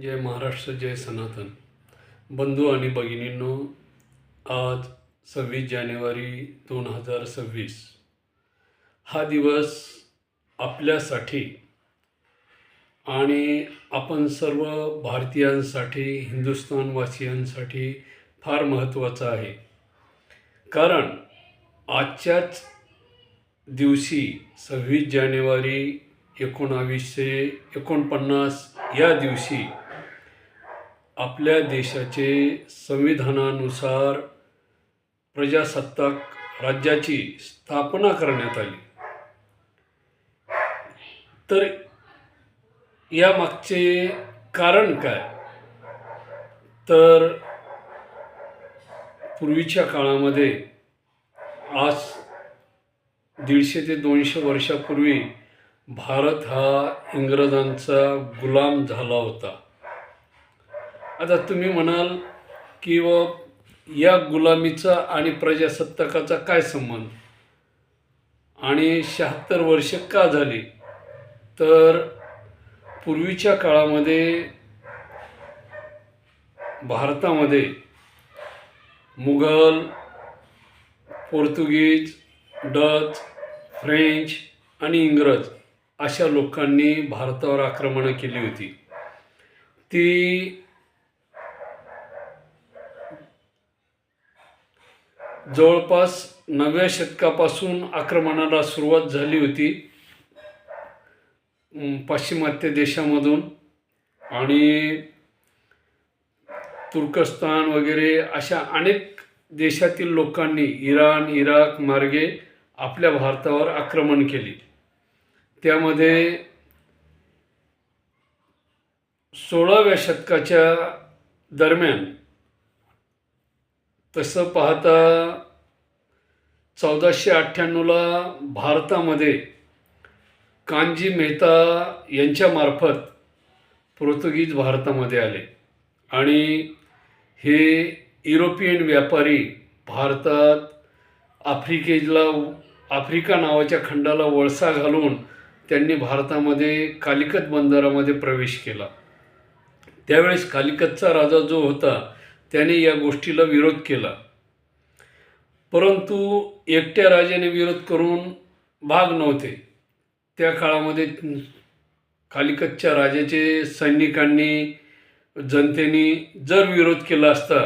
जय महाराष्ट्र जय सनातन. बंधू आणि भगिनींनो आज सव्वीस जानेवारी दोन हजार सव्वीस. हा दिवस आपल्यासाठी आणि आपण सर्व भारतीयांसाठी हिंदुस्थानवासियांसाठी फार महत्त्वाचा आहे. कारण आजच्याच दिवशी सव्वीस जानेवारी एकोणावीसशे एकोणपन्नास या दिवशी आपल्या देशाचे संविधानानुसार प्रजासत्ताक राज्याची स्थापना करण्यात आली. तर यामागचे कारण काय? तर पूर्वीच्या काळामध्ये आज दीडशे ते दोनशे वर्षापूर्वी भारत हा इंग्रजांचा गुलाम झाला होता. आता तुम्ही म्हणाल की व या गुलामीचा आणि प्रजासत्ताकाचा काय संबंध? आणि शहात्तर वर्ष का झाली? तर पूर्वीच्या काळामध्ये भारतामध्ये मुघल पोर्तुगीज डच फ्रेंच आणि इंग्रज अशा लोकांनी भारतावर आक्रमणं केली होती. ती जवळपास नवव्या शतकापासून आक्रमणाला सुरुवात झाली होती. पाश्चिमात्य देशामधून. आणि तुर्कस्तान वगैरे अशा अनेक देशातील लोकांनी इराण इराक मार्गे आपल्या भारतावर आक्रमण केले. त्यामध्ये सोळाव्या शतकाच्या दरम्यान तसं पाहता चौदाशे अठ्ठ्याण्णवला भारतामध्ये कानजी मेहता यांच्यामार्फत पोर्तुगीज भारतामध्ये आले. आणि हे युरोपियन व्यापारी भारतात आफ्रिकेला आफ्रिका नावाच्या खंडाला वळसा घालून त्यांनी भारतामध्ये कालिकत बंदरामध्ये प्रवेश केला. त्यावेळेस कालिकतचा राजा जो होता त्याने या गोष्टीला विरोध केला. परंतु एकट्या राजाने विरोध करून भाग नव्हते. त्या काळामध्ये कालिकतच्या राजाचे सैनिकांनी जनतेने जर विरोध केला असता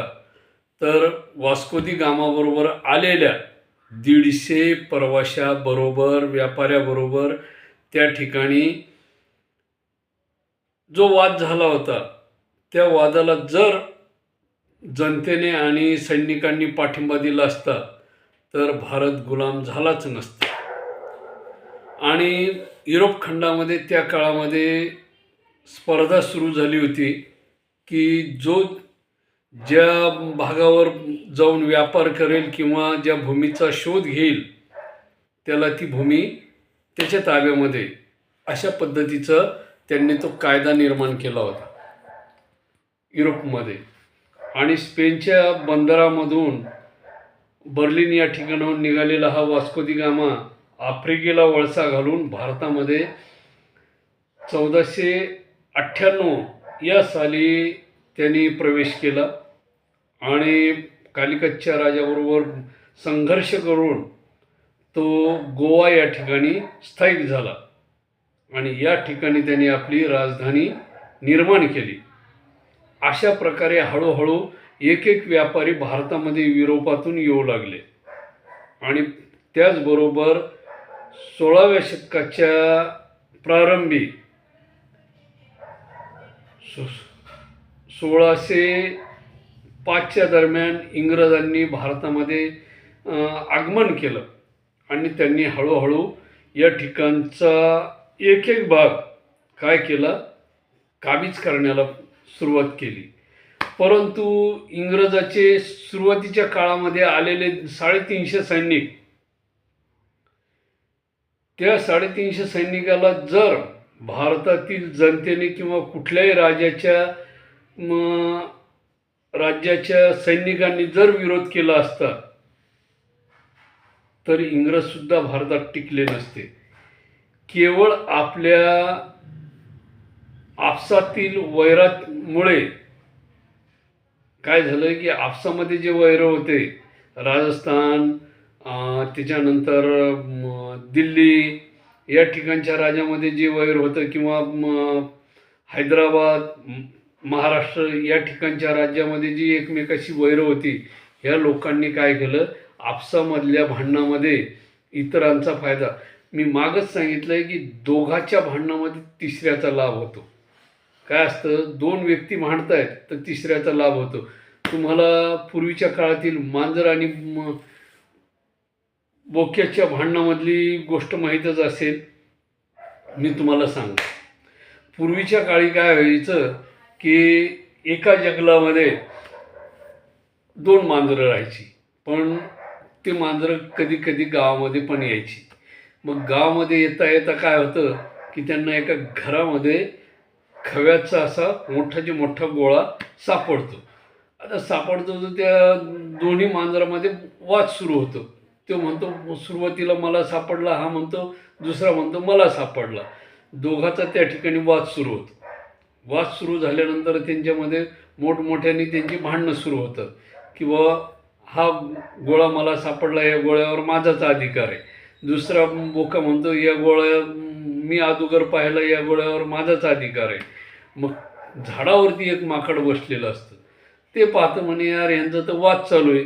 तर वास्कोदी गामाबरोबर आलेल्या दीडशे प्रवाशाबरोबर व्यापाऱ्याबरोबर त्या ठिकाणी जो वाद झाला होता त्या वादाला जर जनतेने आणि सैनिकांनी पाठिंबा दिला असता तर भारत गुलाम झालाच नसता. आणि युरोप खंडामध्ये त्या काळामध्ये स्पर्धा सुरू झाली होती की जो ज्या भागावर जाऊन व्यापार करेल किंवा ज्या भूमीचा शोध घेईल त्याला ती भूमी त्याच्या ताब्यामध्ये. अशा पद्धतीचं त्यांनी तो कायदा निर्माण केला होता. युरोपमध्ये. आणि स्पेनच्या बंदरामधून बर्लिन या ठिकाणाहून निघालेला हा वास्कोदी गामा आफ्रिकेला वळसा घालून भारतामध्ये चौदाशे अठ्ठ्याण्णव या साली त्यांनी प्रवेश केला. आणि कालिकतच्या राजाबरोबर संघर्ष करून तो गोवा या ठिकाणी स्थायिक झाला. आणि या ठिकाणी त्यांनी आपली राजधानी निर्माण केली. अशा प्रकारे हळूहळू एक एक व्यापारी भारतामध्ये युरोपातून येऊ लागले. आणि त्याचबरोबर सोळाव्या शतकाच्या प्रारंभी सो सोळाशे पाचच्या दरम्यान इंग्रजांनी भारतामध्ये आगमन केलं. आणि त्यांनी हळूहळू या ठिकाणचा एक एक भाग काय केला? काबीज करण्याला सुरुवात केली. परंतु इंग्रजाचे सुरुवातीच्या काळामध्ये आलेले साडेतीनशे सैनिक त्या साडेतीनशे सैनिकाला जर भारतातील जनतेने किंवा कुठल्याही राजाच्या म, राज्याच्या सैनिकांनी जर विरोध केला असता तर इंग्रजसुद्धा भारतात टिकले नसते. केवळ आपल्या आपसातील वैरामुळे काय झालं की आपसामध्ये जे वैर होते राजस्थान त्याच्यानंतर दिल्ली या ठिकाणच्या राज्यामध्ये जे वैर होतं किंवा हैदराबाद महाराष्ट्र या ठिकाणच्या राज्यामध्ये जी एकमेकाशी वैर होती ह्या लोकांनी काय केलं? आपसामधल्या भांडणामध्ये इतरांचा फायदा. मी मागच सांगितलं आहे की दोघाच्या भांडणामध्ये तिसऱ्याचा लाभ होतो. काय असतं? दोन व्यक्ती भांडतायत तर तिसऱ्याचा लाभ होतो. तुम्हाला पूर्वीच्या काळातील मांजर आणि बोक्याच्या भांडणामधली गोष्ट माहीतच असेल मी तुम्हाला सांगतो. पूर्वीच्या काळी काय व्हायचं की एका जंगलामध्ये दोन मांजरं राहायची पण ते मांजरं कधी कधी गावामध्ये पण यायची. मग गावामध्ये येता येता काय होतं की त्यांना एका घरामध्ये खव्याचा असा मोठाची मोठा गोळा सापडतो. आता सापडतो तर त्या दोन्ही मांजरामध्ये वाद सुरू होतो. तो म्हणतो सुरुवातीला मला सापडला हा म्हणतो दुसरा म्हणतो मला सापडला. दोघाचा त्या ठिकाणी वाद सुरू होतो. वाद सुरू झाल्यानंतर त्यांच्यामध्ये मोठमोठ्याने त्यांची भांडणं सुरू होतं किंवा हा गोळा मला सापडला या गोळ्यावर माझाच अधिकार आहे. दुसरा बोका म्हणतो या गोळ्या मी अगोदर पाहिला या गोळ्यावर माझाच अधिकार आहे. मग झाडावरती एक माकड बसलेलं असतं. ते पाहतं म्हणे यार यांचा तर वाद चालू आहे.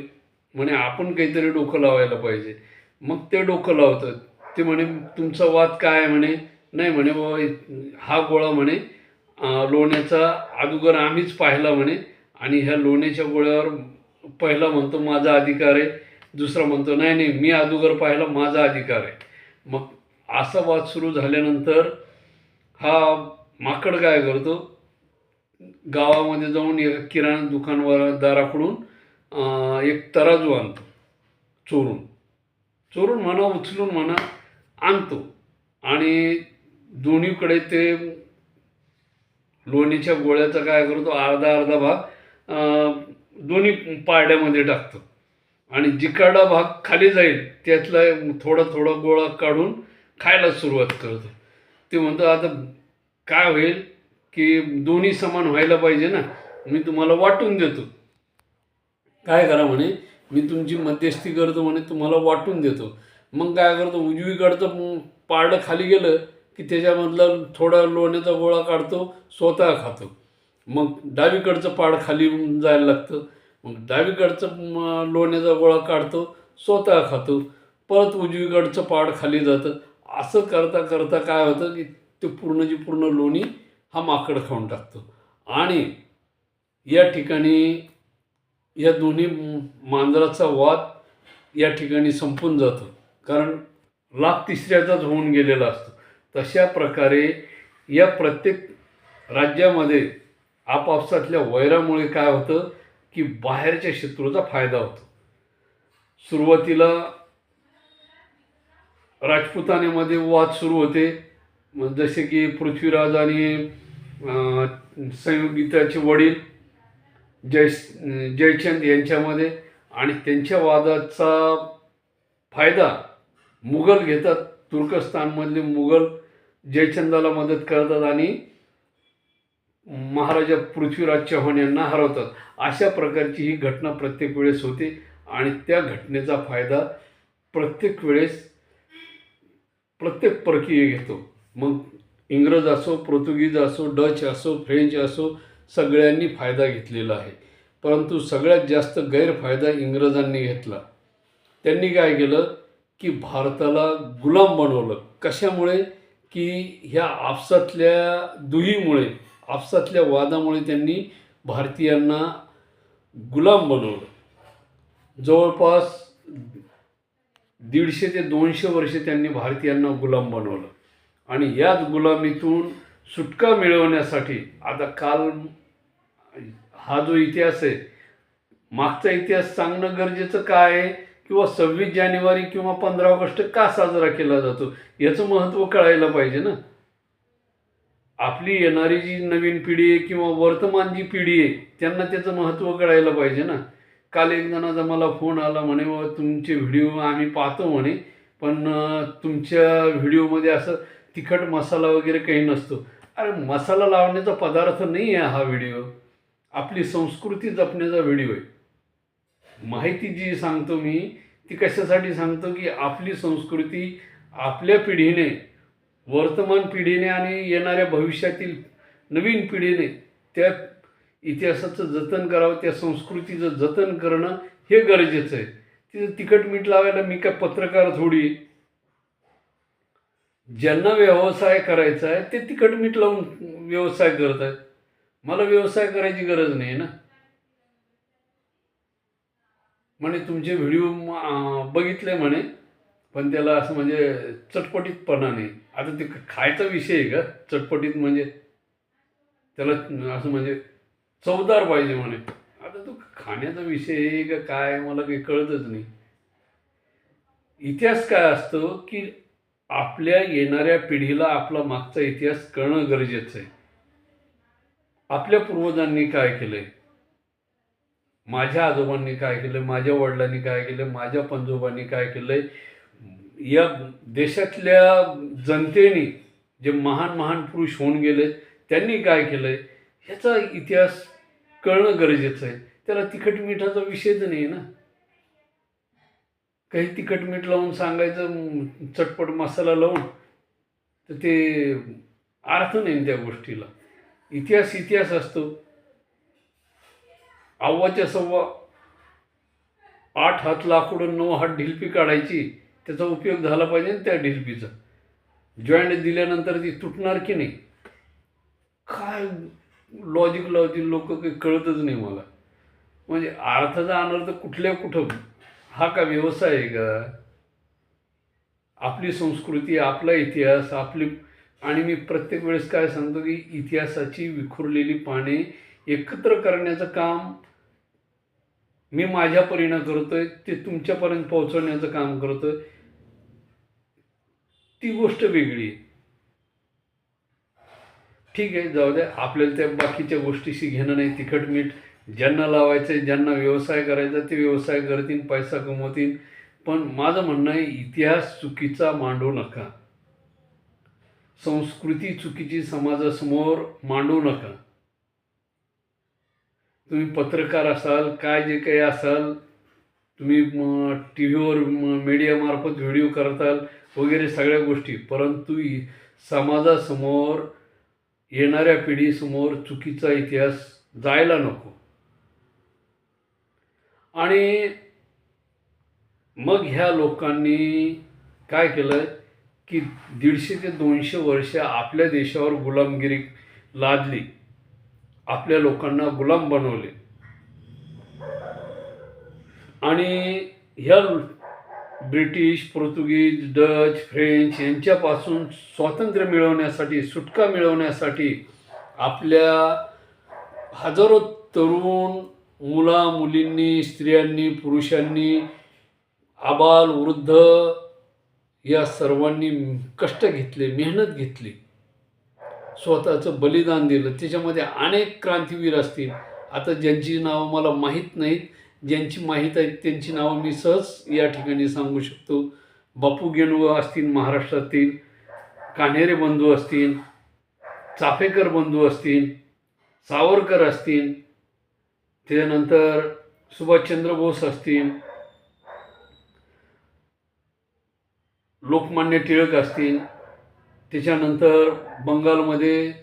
म्हणे आपण काहीतरी डोकं लावायला पाहिजे. मग ते डोकं लावतं ते म्हणे तुमचा वाद काय आहे? म्हणे नाही म्हणे बाबा हा गोळा म्हणे लोण्याचा अगोदर आम्हीच पाहिला म्हणे आणि ह्या लोण्याच्या गोळ्यावर पहिला म्हणतो माझा अधिकार आहे. दुसरा म्हणतो नाही नाही मी अगोदर पाहिला माझा अधिकार आहे. मग असा वाद सुरू झाल्यानंतर हा माकड काय करतो? गावामध्ये जाऊन एक किराणा दुकानवर दाराकडून एक तराजू आणतो. चोरून. चोरून म्हणा उचलून म्हणा आणतो. आणि दोन्हीकडे ते लोणीच्या गोळ्याचा काय करतो? अर्धा अर्धा भाग दोन्ही पारड्यामध्ये टाकतो. आणि जिकडा भाग खाली जाईल त्यातला थोडा थोडा गोळा काढून खायला सुरुवात करतो. ते म्हणतो आता काय होईल की दोन्ही समान व्हायला पाहिजे ना? मी तुम्हाला वाटून देतो. काय करा म्हणे? मी तुमची मध्यस्थी करतो म्हणे तुम्हाला वाटून देतो. मग काय करतो? उजवीकडचं पारडं खाली गेलं की त्याच्यामधला थोडा लोण्याचा गोळा काढतो स्वतः खातो. मग डावीकडचं पाड खाली जायला लागतं. मग डावीकडचं लोण्याचा गोळा काढतो स्वतः खातो. परत उजवीकडचं पाड खाली जातं. असं करता करता काय होतं की ते पूर्णची पूर्ण लोणी हा माकड खाऊन टाकतो. आणि या ठिकाणी या दोन्ही मांजराचा वाद या ठिकाणी संपून जातो. कारण लाभ तिसऱ्याचाच होऊन गेलेला असतो. तशा प्रकारे या प्रत्येक राज्यामध्ये आपापसातल्या वैरामुळे काय होतं की बाहेरच्या शत्रूचा फायदा होतो. सुरुवातीला राजपुतानेमध्ये वाद सुरू होते. जसे की पृथ्वीराज आणि अं, संयोगिताचे वडील जय जयचंद यांच्यामध्ये आणि त्यांच्या वादाचा फायदा मुघल घेतात. तुर्कस्तानमधले मुघल जयचंदाला मदत करतात आणि महाराजा पृथ्वीराज चव्हाण यांना हरवतात. अशा प्रकारची ही घटना प्रत्येक वेळेस होते आणि त्या घटनेचा फायदा प्रत्येक वेळेस प्रत्येक परकीय घेतो. मग इंग्रज असो पोर्तुगीज असो डच असो फ्रेंच असो सगळ्यांनी फायदा घेतलेला आहे. परंतु सगळ्यात जास्त गैरफायदा इंग्रजांनी घेतला. त्यांनी काय केलं की भारताला गुलाम बनवलं. कशामुळे? की ह्या आपसातल्या दुहीमुळे आपसातल्या वादामुळे त्यांनी भारतीयांना गुलाम बनवलं. जवळपास दीडशे ते दोनशे वर्षे त्यांनी भारतीयांना गुलाम बनवलं. आणि याच गुलामीतून सुटका मिळवण्यासाठी आता काल हा जो इतिहास आहे मागचा इतिहास सांगणं गरजेचं काय आहे? किंवा सव्वीस जानेवारी किंवा पंधरा ऑगस्ट का साजरा केला जातो? याचं महत्त्व कळायला पाहिजे ना. आपली येणारी जी नवीन पिढी आहे किंवा वर्तमान जी पिढी आहे त्यांना त्याचं महत्त्व कळायला पाहिजे ना. काल एक जणाचा मला फोन आला म्हणे बाबा तुमचे व्हिडिओ आम्ही पाहतो म्हणे. पण तुमच्या व्हिडिओमध्ये असं तिखट मसाला वगैरे काही नसतो. अरे मसाला लावण्याचा पदार्थ नाही आहे हा व्हिडिओ. आपली संस्कृती जपण्याचा व्हिडिओ आहे. माहिती जी सांगतो मी ती कशासाठी सांगतो की आपली संस्कृती आपल्या पिढीने वर्तमान पिढीने आणि येणाऱ्या भविष्यातील नवीन पिढीने त्या इतिहासाचं जतन करावं त्या संस्कृतीचं जतन करणं हे गरजेचं आहे. तिथं तिखट मीठ लावायला मी काय पत्रकार थोडी आहे. ज्यांना व्यवसाय करायचा आहे ते तिखट मीठ लावून व्यवसाय करत आहेत. मला व्यवसाय करायची गरज नाही ना? म्हणे तुमचे व्हिडिओ बघितले म्हणे पण त्याला असं म्हणजे चटपटीतपणा नाही. आता ते खायचा विषय आहे का? चटपटीत म्हणजे त्याला असं म्हणजे चवदार पाहिजे म्हणे. आता तो खाण्याचा विषय आहे का काय मला काही कळतच नाही. इतिहास काय असतो की आपल्या येणाऱ्या पिढीला आपला मागचा इतिहास कळणं गरजेचं आहे. आपल्या पूर्वजांनी काय केलंय? माझ्या आजोबांनी काय केलं माझ्या वडिलांनी काय केलं माझ्या पंजोबांनी काय केलंय? या देशातल्या जनतेने जे महान महान पुरुष होऊन गेले त्यांनी काय केलंय? ह्याचा इतिहास कळणं गरजेचं आहे. त्याला तिखट मिठाचा विषयच नाही ना? काही तिखट मीठ लावून सांगायचं चटपट मसाला लावून तर ते अर्थ नाही त्या गोष्टीला. इतिहास इतिहास असतो. आव्वाच्या सव्वा आठ हात लाकूड नऊ हात ढिलपी काढायची त्याचा उपयोग झाला पाहिजे ना त्या ढिलपीचा. जॉईंट दिल्यानंतर ती तुटणार की नाही? काय लॉजिक लावतील लोक काही कळतच नाही मला. म्हणजे अर्थाचा अनर्थ कुठल्या कुठं हा का व्यवसाय आहे का आपली संस्कृती आपला इतिहास आपली आणि मी प्रत्येक वेळेस काय सांगतो की इतिहासाची विखुरलेली पाने एकत्र करण्याचं काम मी माझ्या परीनं करतोय ते तुमच्यापर्यंत पोहोचवण्याचं काम करतोय. ती गोष्ट वेगळी आहे. ठीक आहे जाऊ द्या आपल्याला त्या बाकीच्या गोष्टीशी घेणं नाही तिखट मीठ ज्यांना लावायचं आहे ज्यांना व्यवसाय करायचा ते व्यवसाय करतील पैसा कमवतील. पण माझं म्हणणं आहे इतिहास चुकीचा मांडू नका. संस्कृती चुकीची समाजासमोर मांडू नका. तुम्ही पत्रकार असाल काय जे काही असाल तुम्ही टी व्हीवर मीडियामार्फत व्हिडिओ करताल वगैरे सगळ्या गोष्टी. परंतु समाजासमोर येणाऱ्या पिढीसमोर चुकीचा इतिहास जायला नको. आणि मग ह्या लोकांनी काय केलं की दीडशे ते दोनशे वर्ष आपल्या देशावर गुलामगिरी लादली. आपल्या लोकांना गुलाम बनवले. आणि ह्या ब्रिटिश पोर्तुगीज डच फ्रेंच यांच्यापासून स्वातंत्र्य मिळवण्यासाठी सुटका मिळवण्यासाठी आपल्या हजारो तरुण मुला मुलींनी स्त्रियांनी पुरुषांनी आबाल वृद्ध या सर्वांनी कष्ट घेतले मेहनत घेतली. स्वतःचं बलिदान दिलं. त्याच्यामध्ये अनेक क्रांतीवीर असतील. आता ज्यांची नावं मला माहीत नाहीत ज्यांची माहीत आहेत त्यांची नावं मी सहज या ठिकाणी सांगू शकतो. बापू गेणू असतील महाराष्ट्रातील कान्हेरे बंधू असतील चाफेकर बंधू असतील सावरकर असतील त्याच्यानंतर सुभाषचंद्र बोस असतील लोकमान्य टिळक असतील त्याच्यानंतर बंगालमध्ये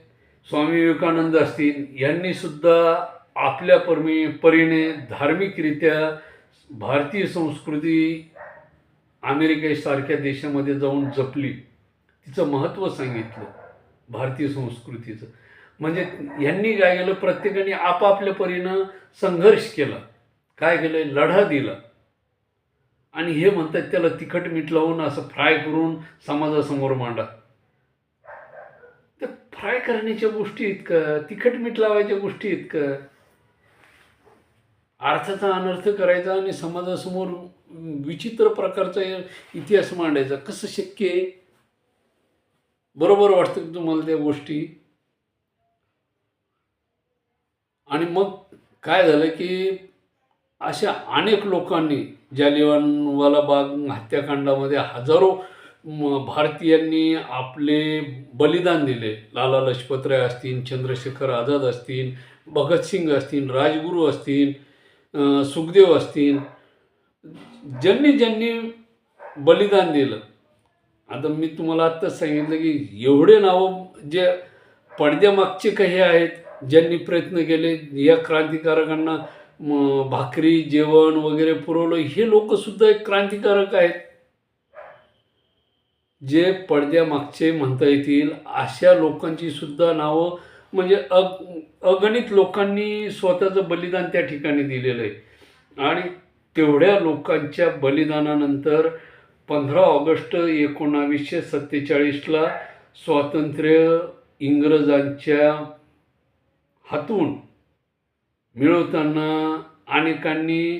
स्वामी विवेकानंद असतील यांनी सुद्धा आपल्या परमी परीने धार्मिकरित्या भारतीय संस्कृती अमेरिकेसारख्या देशामध्ये जाऊन जपली. तिचं महत्त्व सांगितलं भारतीय संस्कृतीचं. म्हणजे ह्यांनी काय केलं? प्रत्येकाने आपापल्या परीनं संघर्ष केला. काय केलं? लढा दिला. आणि हे म्हणतात त्याला तिखट मीठ लावून असं फ्राय करून समाजासमोर मांडा. त्या फ्राय करण्याच्या गोष्टी इतकं तिखट मीठ लावायच्या गोष्टी इतकं. अर्थाचा अनर्थ करायचा आणि समाजासमोर विचित्र प्रकारचा इतिहास मांडायचा. कसं शक्य आहे? बरोबर वाटतं तुम्हाला त्या गोष्टी? आणि मग काय झालं की अशा अनेक लोकांनी जालियनवाला बाग हत्याकांडामध्ये हजारो भारतीयांनी आपले बलिदान दिले. लाला लजपतराय असतील चंद्रशेखर आझाद असतील भगतसिंग असतील राजगुरू असतील सुखदेव असतील. ज्यांनी ज्यांनी बलिदान दिलं. आता मी तुम्हाला आत्ताच सांगितलं की एवढे नावं जे पडद्यामागचे काही आहेत ज्यांनी प्रयत्न केले या क्रांतिकारकांना भाकरी जेवण वगैरे पुरवलं हे लोकसुद्धा एक क्रांतिकारक आहेत. जे पडद्यामागचे म्हणता येतील अशा लोकांची सुद्धा नावं म्हणजे अग अगणित लोकांनी स्वतःचं बलिदान त्या ठिकाणी दिलेलं आहे. आणि तेवढ्या लोकांच्या बलिदानानंतर पंधरा ऑगस्ट एकोणावीसशे सत्तेचाळीसला स्वातंत्र्य इंग्रजांच्या हातून मिळवताना अनेकांनी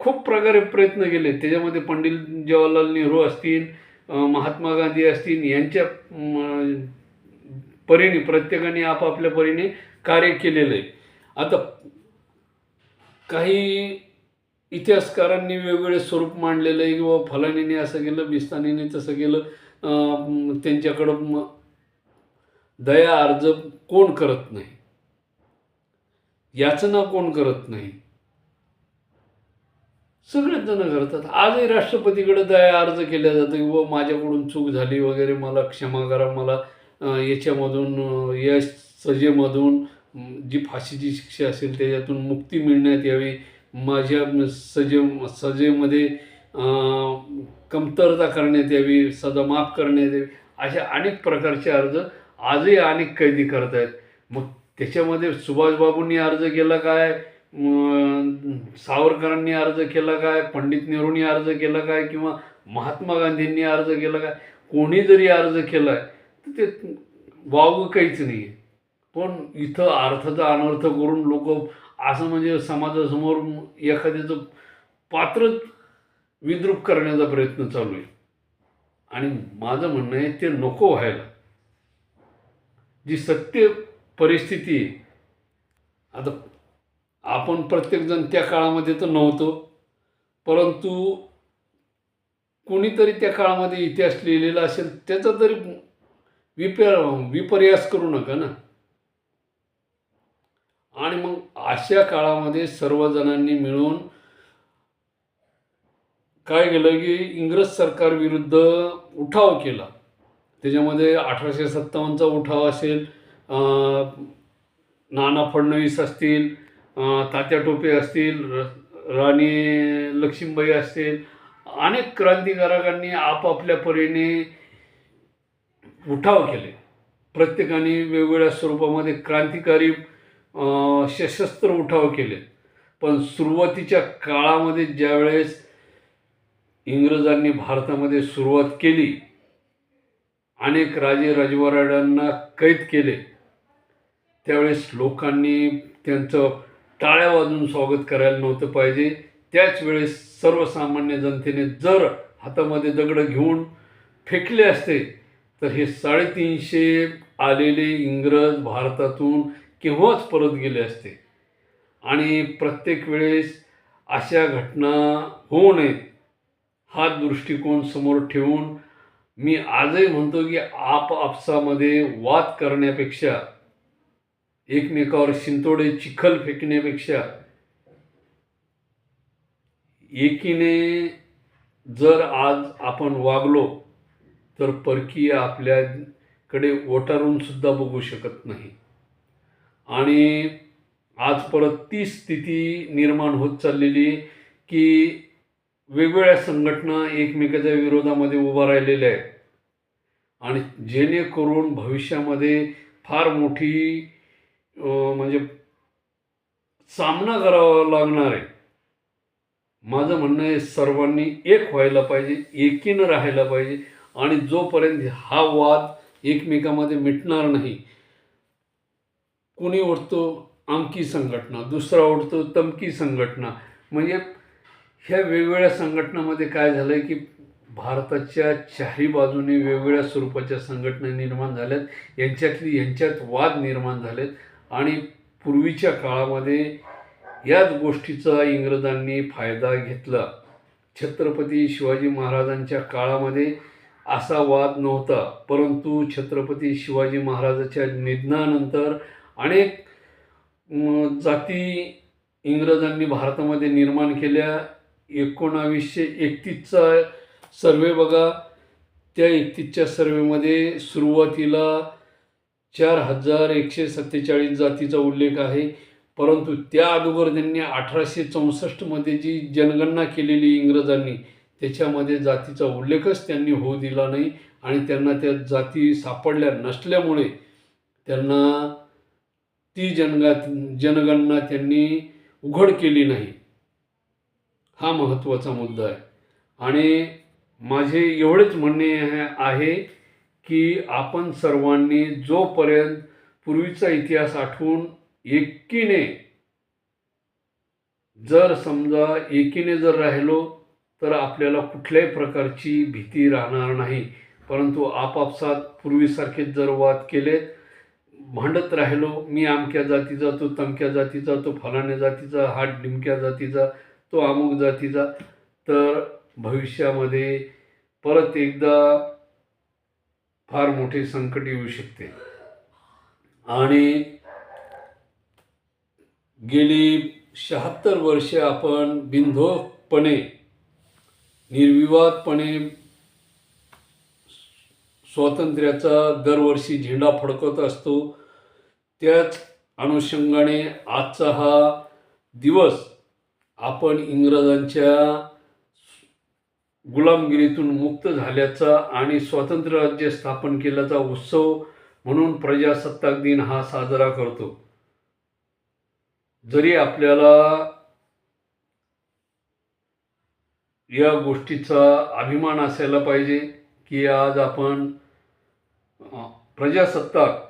खूप प्रकारे प्रयत्न केले. त्याच्यामध्ये पंडित जवाहरलाल नेहरू असतील महात्मा गांधी असतील यांच्या परीने प्रत्येकाने आपापल्या परीने कार्य केलेलं आहे. आता काही इतिहासकारांनी वेगवेगळे स्वरूप मांडलेलं आहे किंवा फलानीने असं केलं बिस्तानीने तसं केलं त्यांच्याकडं दया अर्ज कोण करत नाही? याचना कोण करत नाही? सगळेच जण करतात. आजही राष्ट्रपतीकडे दया अर्ज केला जातो की व माझ्याकडून चूक झाली वगैरे मला क्षमा करा मला याच्यामधून या सजेमधून जी फाशीची शिक्षा असेल त्याच्यातून मुक्ती मिळण्यात यावी. माझ्या सजे सजेमध्ये कमतरता करण्यात यावी सजा माफ करण्यात यावी. अशा अनेक प्रकारचे अर्ज आजही अनेक कैदी करत आहेत मग त्याच्यामध्ये सुभाषबाबूंनी अर्ज केला काय? सावरकरांनी अर्ज केला काय? पंडित नेहरूंनी अर्ज केला काय? किंवा महात्मा गांधींनी अर्ज केला काय? कोणी जरी अर्ज केला आहे तर ते वावगं काहीच नाही आहे पण इथं अर्थाचा अनर्थ करून लोक असं म्हणजे समाजासमोर एखाद्याचं पात्रच विद्रूप करण्याचा प्रयत्न चालू आहे. आणि माझं म्हणणं आहे ते नको व्हायला. जी सत्य परिस्थिती आता आपण प्रत्येकजण त्या काळामध्ये तर नव्हतो. परंतु कोणीतरी त्या काळामध्ये इतिहास लिहिलेला असेल त्याचा तरी विपर विपर्यास करू नका ना. आणि मग अशा काळामध्ये सर्वजणांनी मिळून काय केलं की इंग्रज सरकारविरुद्ध उठाव केला. त्याच्यामध्ये अठराशे सत्तावन्नचा उठाव असेल नाना फडणवीस असतील तात्या टोपे असतील र राणी लक्ष्मीबाई असतील अनेक क्रांतिकारकांनी आपापल्या परीने उठाव केले. प्रत्येकाने वेगवेगळ्या स्वरूपामध्ये क्रांतिकारी सशस्त्र उठाव केले. पण सुरुवातीच्या काळामध्ये ज्यावेळेस इंग्रजांनी भारतामध्ये सुरुवात केली अनेक राजे राजवाड्यांना कैद केले त्यावेळेस लोकांनी त्यांचं टाळ्या वाजून स्वागत करायला नव्हतं पाहिजे. त्याच वेळेस सर्वसामान्य जनतेने जर हातामध्ये दगडं घेऊन फेकले असते तर हे साडेतीनशे आलेले इंग्रज भारतातून केव्हाच परत गेले असते? आणि प्रत्येक वेळेस अशा घटना होऊ नयेत हा दृष्टिकोन समोर ठेवून मी आजही म्हणतो की आपापसामध्ये वाद करण्यापेक्षा एकमेकावर शिंतोडे चिखल फेकण्यापेक्षा एकीने जर आज आपण वागलो तर परकीय आपल्याकडे ओटारून सुद्धा बघू शकत नाही. आणि आज परत ती स्थिती निर्माण होत चाललेली की वेगवेगळ्या संघटना एकमेकाच्या विरोधामध्ये उभा राहिलेल्या आहेत. आणि जेणेकरून भविष्यामध्ये फार मोठी म्हणजे सामना करावा लागणार आहे. माझं म्हणणं आहे सर्वांनी एक व्हायला पाहिजे एकीनं राहायला पाहिजे आणि जोपर्यंत हा वाद एकमेकामध्ये मिटणार नाही कोणी उठतो आमकी संघटना. दुसरा उठतो तमकी संघटना. म्हणजे ह्या वेगवेगळ्या संघटनामध्ये काय झालं आहे की भारताच्या चारी बाजूने वेगवेगळ्या स्वरूपाच्या संघटना निर्माण झाल्यात. यांच्यातली यांच्यात वाद निर्माण झालेत. आणि पूर्वीच्या काळामध्ये याच गोष्टीचा इंग्रजांनी फायदा घेतला. छत्रपती शिवाजी महाराजांच्या काळामध्ये असा वाद नव्हता. परंतु छत्रपती शिवाजी महाराजाच्या निधनानंतर अनेक जाती इंग्रजांनी भारतामध्ये निर्माण केल्या. एकोणावीसशे एकतीसचा सर्वे बघा. त्या एकतीसच्या सर्वेमध्ये सुरुवातीला चार हजार एकशे सत्तेचाळीस जातीचा उल्लेख आहे. परंतु त्या अगोदर त्यांनी अठराशे चौसष्टमध्ये जी जनगणना केलेली इंग्रजांनी त्याच्यामध्ये जातीचा उल्लेखच त्यांनी होऊ दिला नाही आणि त्यांना त्या जाती सापडल्या नसल्यामुळे त्यांना ती जनगा जनगणना त्यांनी उघड केली नाही. हा महत्त्वाचा मुद्दा आहे. आणि माझे एवढेच म्हणणे आहे- आहे की आपण सर्वांनी जोपर्यंत पूर्वीचा इतिहास आठवून एकीने जर समजा एकीने जर राहिलो तर आपल्याला कुठल्याही प्रकारची भीती राहणार नाही. परंतु आपापसात पूर्वीसारखेच जर वाद केलेत भांडत राहिलो मी आमक्या जातीचा तो तमक्या जातीचा तो फलाण्या जातीचा हा डिमक्या जातीचा तो अमुक जातीचा तर भविष्यामध्ये परत एकदा फार मोठे संकट येऊ शकते. आणि गेली शहात्तर वर्षे आपण बिनधोकपणे निर्विवादपणे स्वातंत्र्याचा दरवर्षी झेंडा फडकत असतो. त्याच अनुषंगाने आजचा हा दिवस आपण इंग्रजांच्या गुलामगिरीतून मुक्त झाल्याचा आणि स्वतंत्र राज्य स्थापन केल्याचा उत्सव म्हणून प्रजासत्ताक दिन हा साजरा करतो. जरी आपल्याला या गोष्टीचा अभिमान असायला पाहिजे की आज आपण प्रजासत्ताक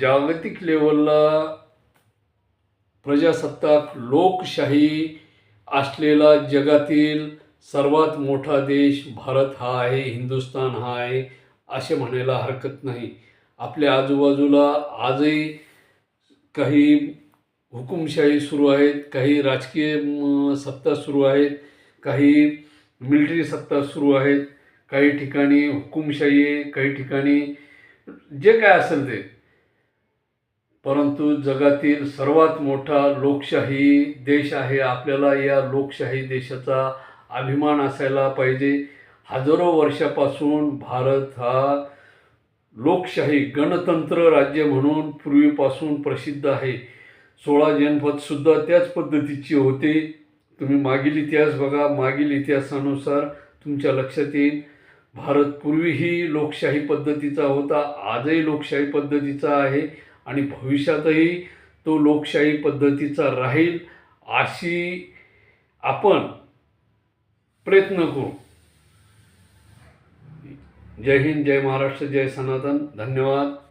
जागतिक लेवलला प्रजासत्ताक लोकशाही असलेला जगातील सर्वात मोठा देश भारत हा आहे हिंदुस्थान हा आहे असे म्हणायला हरकत नाही. आपल्या आजूबाजूला आजही काही हुकुमशाही सुरू आहेत काही राजकीय सत्ता सुरू आहेत काही मिलिटरी सत्ता सुरू आहेत. काही ठिकाणी हुकुमशाही आहे काही ठिकाणी जे काय असेल ते. परंतु जगातील सर्वात मोठा लोकशाही देश आहे आपल्याला या लोकशाही देशाचा अभिमान असायला पाहिजे. हजारो वर्षापासून भारत हा लोकशाही गणतंत्र राज्य म्हणून पूर्वीपासून प्रसिद्ध आहे. सोळा जनपदसुद्धा त्याच पद्धतीची होते. तुम्ही मागील इतिहास बघा. मागील इतिहासानुसार तुमच्या लक्षात येईल. भारत पूर्वीही लोकशाही पद्धतीचा होता. आजही लोकशाही पद्धतीचा आहे आणि भविष्यातही तो लोकशाही पद्धतीचा राहील. अशी आपण प्रयत्न करू. जय हिंद जय महाराष्ट्र जय सनातन. धन्यवाद.